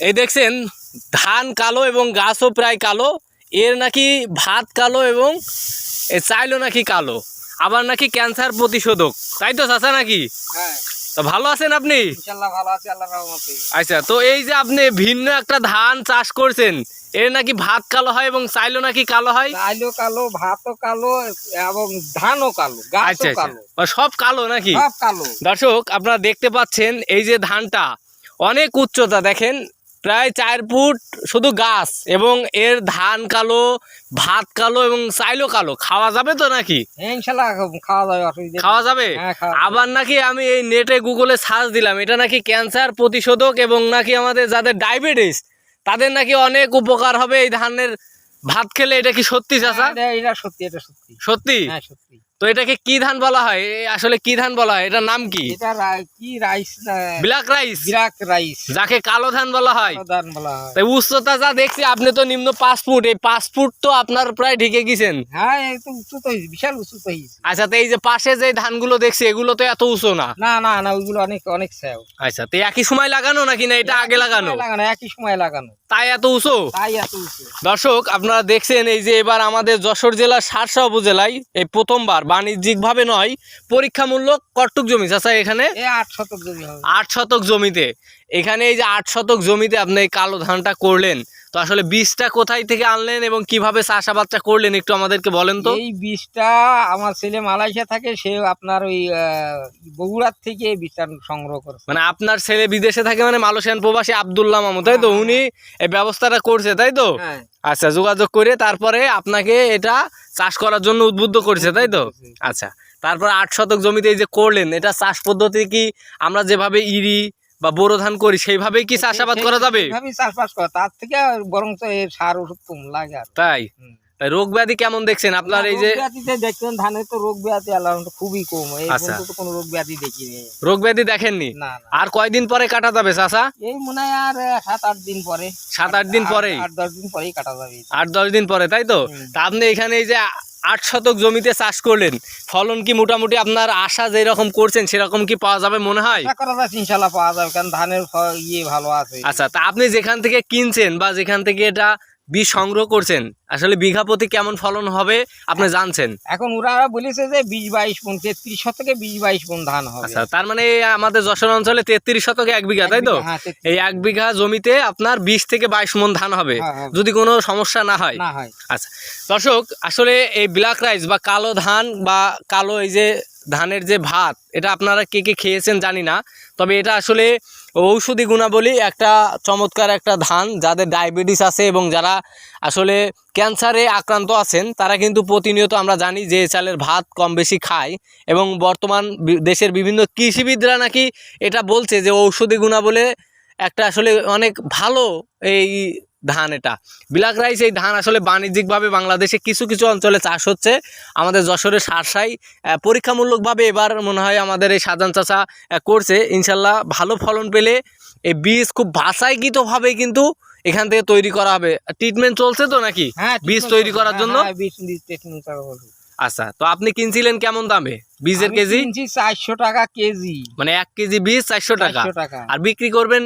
এই দেখছেন ধান কালো এবং গাছও প্রায় কালো এর নাকি ভাত কালো এবং চাইলো নাকি কালো আবার নাকি ক্যান্সার প্রতিশোধক তাই তো চাচা নাকি? হ্যাঁ। তো ভালো আছেন আপনি? আচ্ছা তো এই যে আপনি ভিন্ন একটা ধান চাষ করছেন এর নাকি ভাত কালো হয় এবং চাইলো নাকি কালো হয়? চাইলো কালো ভাতও কালো এবং ধানও কালো আচ্ছা আচ্ছা। সব কালো নাকি? সব কালো। দর্শক আপনারা দেখতে পাচ্ছেন এই যে ধানটা অনেক উচ্চতা দেখেন। প্রায় চার ফুট শুধু গাছ এবং এর ধান কালো ভাত কালো এবং চাইলো কালো। খাওয়া যাবে তো নাকি? হ্যাঁ, খাওয়া যাবে। আবার নাকি আমি এই নেটে গুগলে সার্চ দিলাম এটা নাকি ক্যান্সার প্রতিশোধক এবং নাকি আমাদের যাদের ডায়াবেটিস তাদের নাকি অনেক উপকার হবে এই ধানের ভাত খেলে এটা কি সত্যি চাচা? হ্যাঁ, এটা- এটা সত্যি এটা সত্যি। সত্যি? হ্যাঁ সত্যি। তো এটাকে কি ধান বলা হয়? আসলে কি ধান বলা হয়? এটার নাম কি? এটা কি রাইস ব্ল্যাক রাইস। রাইস। যাকে কালো ধান বলা হয়। ধান বলা হয়। তাই উচ্চতা যা দেখছি আপনি তো নিম্ন পাঁচ ফুট। এই পাঁচ ফুট তো আপনার প্রায় ঢেকে গেছেন। হ্যাঁ এই তো উঁচু তো বিশাল উঁচু তো আচ্ছা তো এই যে পাশে যে ধানগুলো দেখছি এগুলো তো এত উঁচু না? না না না ওইগুলো অনেক অনেক স্যাও আচ্ছা তো একই সময় লাগানো নাকি না এটা আগে লাগানো? লাগানো একই সময় লাগানো। তাই এত উঁচু? তাই এত উঁচু। দর্শক আপনারা দেখছেন এই যে এবার আমাদের যশোর জেলার সারসা উপজেলায় এই প্রথমবার বাণিজ্যিকভাবে নয় পরীক্ষামূলক কট্টুক জমি। চাষা এখানে? আট শতক জমি আট শতক জমিতে। এখানে এই যে আট শতক জমিতে আপনি এই কালো ধানটা করলেন তো আসলে বীজটা কোথায় থেকে আনলেন এবং কীভাবে চাষাবাদটা করলেন একটু আমাদেরকে বলেন তো? এই বীজটা আমার ছেলে মালয়েশিয়া থাকে সে আপনার ওই বগুড়ার থেকে এই বীজটা সংগ্রহ করে মানে আপনার ছেলে বিদেশে থাকে মানে মালয়েশিয়ান প্রবাসী আবদুল্লাহ মামু তাই তো? হ্যাঁ, উনি এই ব্যবস্থাটা করছে তাই তো? হ্যাঁ। আচ্ছা যোগাযোগ করে তারপরে আপনাকে এটা চাষ করার জন্য উদ্বুদ্ধ করেছে তাই তো? আচ্ছা তারপর আট শতক জমিতে এই যে করলেন এটা চাষ পদ্ধতি কি আমরা যেভাবে ইরি বা বোরো ধান করি সেইভাবেই কি চাষাবাদ করা যাবে? চাষবাস করা তার থেকে বরং সার ওষুধ কম লাগে। তাই? রোগ ব্যাধি কেমন দেখছেন? আপনার এই যে দেখছেন ধানের তো রোগ ব্যাধি আল্লাহ খুবই কম। এই আচ্ছা। পর্যন্ত কোনো রোগ ব্যাধি দেখিনি। রোগ ব্যাধি দেখেননি? আর কয়দিন পরে কাটা যাবে চাষা এই মনে হয় আর সাত আট দিন পরে। সাত আট দিন পরেই? আট দশ দিন পরেই কাটা যাবে। আট দশ দিন পরে তাই তো? তা আপনি এখানে এই যে আট শতক জমিতে চাষ করলেন ফলন কি মোটামুটি আপনার আশা যেরকম করছেন সেরকম কি পাওয়া যাবে মনে হয়? করা যাচ্ছে ইনশাল্লাহ পাওয়া যাবে কারণ ধানের ইয়ে ভালো আছে। আচ্ছা তা আপনি যেখান থেকে কিনছেন বা যেখান থেকে এটা বীজ সংগ্রহ করছেন। আসলে বিঘা প্রতি কেমন ফলন হবে আপনি জানছেন? এখন ওরা বলেছে যে বিশ বাইশ মন তেত্রিশ থেকে বিশ বাইশ মন ধান হবে। আচ্ছা তার মানে আমাদের যশোর অঞ্চলে তেত্রিশ শতকে এক বিঘা তাই তো? হ্যাঁ, এই এক বিঘা জমিতে আপনার বিশ থেকে বাইশ মন ধান হবে। হ্যাঁ, হ্যাঁ। যদি কোনো সমস্যা না হয়। না হয়। আচ্ছা দর্শক আসলে এই ব্ল্যাক রাইস বা কালো ধান বা কালো এই যে ধানের যে ভাত এটা আপনারা কে কে খেয়েছেন জানি না। তবে এটা আসলে ঔষধি গুণাবলী, একটা চমৎকার একটা ধান, যাদের ডায়াবেটিস আছে এবং যারা আসলে ক্যান্সারে আক্রান্ত আছেন, তারা কিন্তু প্রতিনিয়ত আমরা জানি যে চালের ভাত কম বেশি খায় এবং বর্তমান দেশের বিভিন্ন কৃষিবিদরা নাকি এটা বলছে যে ঔষধি গুণাবলে একটা আসলে অনেক ভালো এই ধান এটা। ব্ল্যাক রাইস এই ধান আসলে বাণিজ্যিকভাবে বাংলাদেশে কিছু কিছু অঞ্চলে চাষ হচ্ছে। আমাদের যশোরের সারসাই পরীক্ষামূলকভাবে এবার মনে হয় আমাদের এই সাজান চাষা করছে। ইনশাল্লাহ ভালো ফলন পেলে এই বীজ খুব বাছাইকৃতভাবে কিন্তু এখান থেকে তৈরি করা হবে। ট্রিটমেন্ট চলছে তো নাকি? হ্যাঁ বীজ তৈরি করার হ্যাঁ, জন্য? হ্যাঁ। আচ্ছা তো আপনি কিনছিলেন কেমন দামে? বীজের কেজি? চারশো টাকা কেজি। মানে এক কেজি বীজ চারশো টাকা। আর বিক্রি করবেন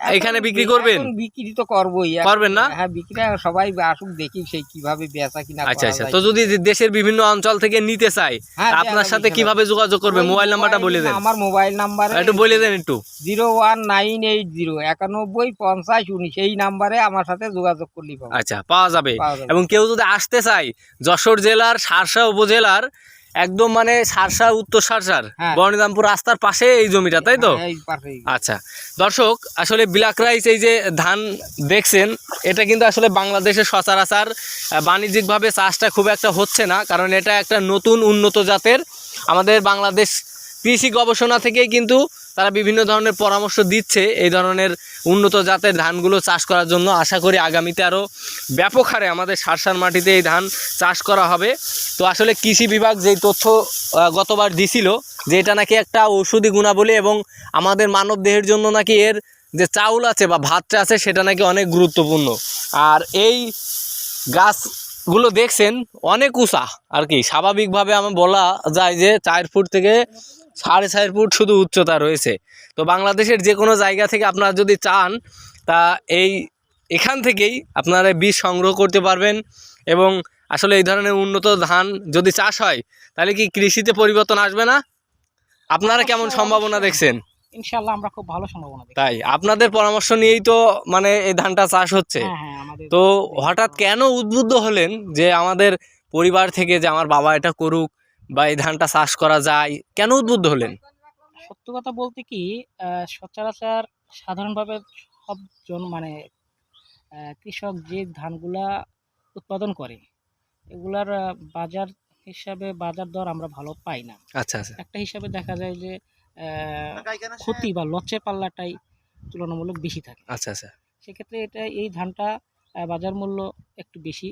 এখন বিক্রি করবেন? বিক্রি তো করবোই। করবেন না? হ্যাঁ বিক্রি সবাই আসুক দেখি সেই কীভাবে বেচা কিনা আচ্ছা আচ্ছা। তো যদি দেশের বিভিন্ন অঞ্চল থেকে নিতে চাই হ্যাঁ, আপনার সাথে কীভাবে যোগাযোগ করবে? মোবাইল নাম্বারটা বলে দেন। আমার মোবাইল নাম্বার একটু বলে দেন একটু। Zero one nine eight zero একানব্বই পঞ্চাশ উনিশ এই নাম্বারে আমার সাথে যোগাযোগ করলেই পাবো। আচ্ছা পাওয়া যাবে। পাওয়া যাবে। এবং কেউ যদি আসতে চায় যশোর জেলার সারসা উপজেলার একদম মানে সারসা উত্তর সারসার হ্যাঁ। রাস্তার পাশে এই জমিটা তাই তো হ্যাঁ। আচ্ছা দর্শক আসলে বিলাক রাইস এই যে ধান দেখছেন এটা কিন্তু আসলে বাংলাদেশের সচরাচর বাণিজ্যিকভাবে চাষটা খুব একটা হচ্ছে না কারণ এটা একটা নতুন উন্নত জাতের আমাদের বাংলাদেশ কৃষি গবেষণা থেকেই কিন্তু তারা বিভিন্ন ধরনের পরামর্শ দিচ্ছে এই ধরনের উন্নত জাতের ধানগুলো চাষ করার জন্য। আশা করি আগামীতে আরও ব্যাপক হারে আমাদের সারসার মাটিতে এই ধান চাষ করা হবে। তো আসলে কৃষি বিভাগ যেই তথ্য গতবার দিছিল যে এটা নাকি একটা ঔষধি গুণাবলী এবং আমাদের মানব দেহের জন্য নাকি এর যে চাউল আছে বা ভাতটা আছে সেটা নাকি অনেক গুরুত্বপূর্ণ। আর এই গাছগুলো দেখছেন অনেক উঁচা আর কি। স্বাভাবিকভাবে আমি বলা যায় যে চার ফুট থেকে সাড়ে চার ফুট শুধু উচ্চতা রয়েছে। তো বাংলাদেশের যে কোনো জায়গা থেকে আপনারা যদি চান তা এই এখান থেকেই আপনারা বীজ সংগ্রহ করতে পারবেন এবং আসলে এই ধরনের উন্নত ধান যদি চাষ হয় তাহলে কি কৃষিতে পরিবর্তন আসবে না? আপনারা কেমন সম্ভাবনা দেখছেন? ইনশাল্লাহ আমরা খুব ভালো সম্ভাবনা তাই আপনাদের পরামর্শ নিয়েই তো মানে এই ধানটা চাষ হচ্ছে। হ্যাঁ হ্যাঁ তো হঠাৎ কেন উদ্বুদ্ধ হলেন যে আমাদের পরিবার থেকে যে আমার বাবা এটা করুক বা এই ধানটা চাষ করা যায় কেন উদ্বুদ্ধ হলেন? সত্য কথা বলতে কি সচরাচর সাধারণভাবে সবজন মানে কৃষক যে ধানগুলা উৎপাদন করে এগুলার বাজার হিসাবে বাজার দর আমরা ভালো পাই না। আচ্ছা আচ্ছা। একটা হিসাবে দেখা যায় যে ক্ষতি বা লচের পাল্লাটাই তুলনামূলক বেশি থাকে। আচ্ছা আচ্ছা। সেক্ষেত্রে এটা এই ধানটা বাজার মূল্য একটু বেশি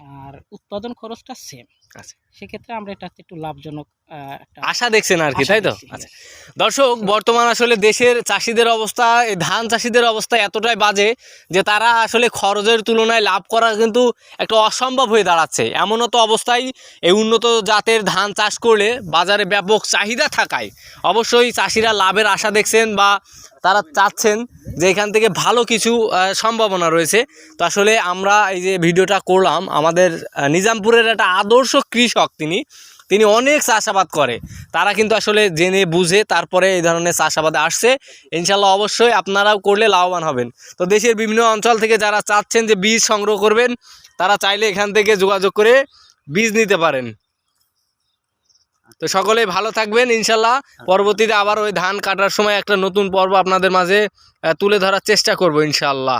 আর উৎপাদন খরচটা সেম আচ্ছা। সেক্ষেত্রে আমরা এটা একটু লাভজনক আশা দেখছেন আর কি তাই তো? আচ্ছা। দর্শক বর্তমান আসলে দেশের চাষিদের অবস্থা ধান চাষিদের অবস্থা এতটাই বাজে যে তারা আসলে খরচের তুলনায় লাভ করা কিন্তু একটা অসম্ভব হয়ে দাঁড়াচ্ছে। এমনও তো অবস্থায় এই উন্নত জাতের ধান চাষ করলে বাজারে ব্যাপক চাহিদা থাকায়। অবশ্যই চাষিরা লাভের আশা দেখছেন বা তারা চাচ্ছেন। যে এখান থেকে ভালো কিছু সম্ভাবনা রয়েছে। তো আসলে আমরা এই যে ভিডিওটা করলাম, আমাদের নিজামপুরের একটা আদর্শ কৃষক তিনি। তিনি অনেক চাষাবাদ করে। তারা কিন্তু আসলে জেনে বুঝে তারপরে এই ধরনের চাষাবাদে আসছে। ইনশাল্লাহ অবশ্যই আপনারাও করলে লাভবান হবেন। তো দেশের বিভিন্ন অঞ্চল থেকে যারা চাচ্ছেন যে বীজ সংগ্রহ করবেন, তারা চাইলে এখান থেকে যোগাযোগ করে বীজ নিতে পারেন। তো সকলেই ভালো থাকবেন ইনশাল্লাহ। পরবর্তীতে আবার ওই ধান কাটার সময় একটা নতুন পর্ব আপনাদের মাঝে তুলে ধরার চেষ্টা করব ইনশাল্লাহ।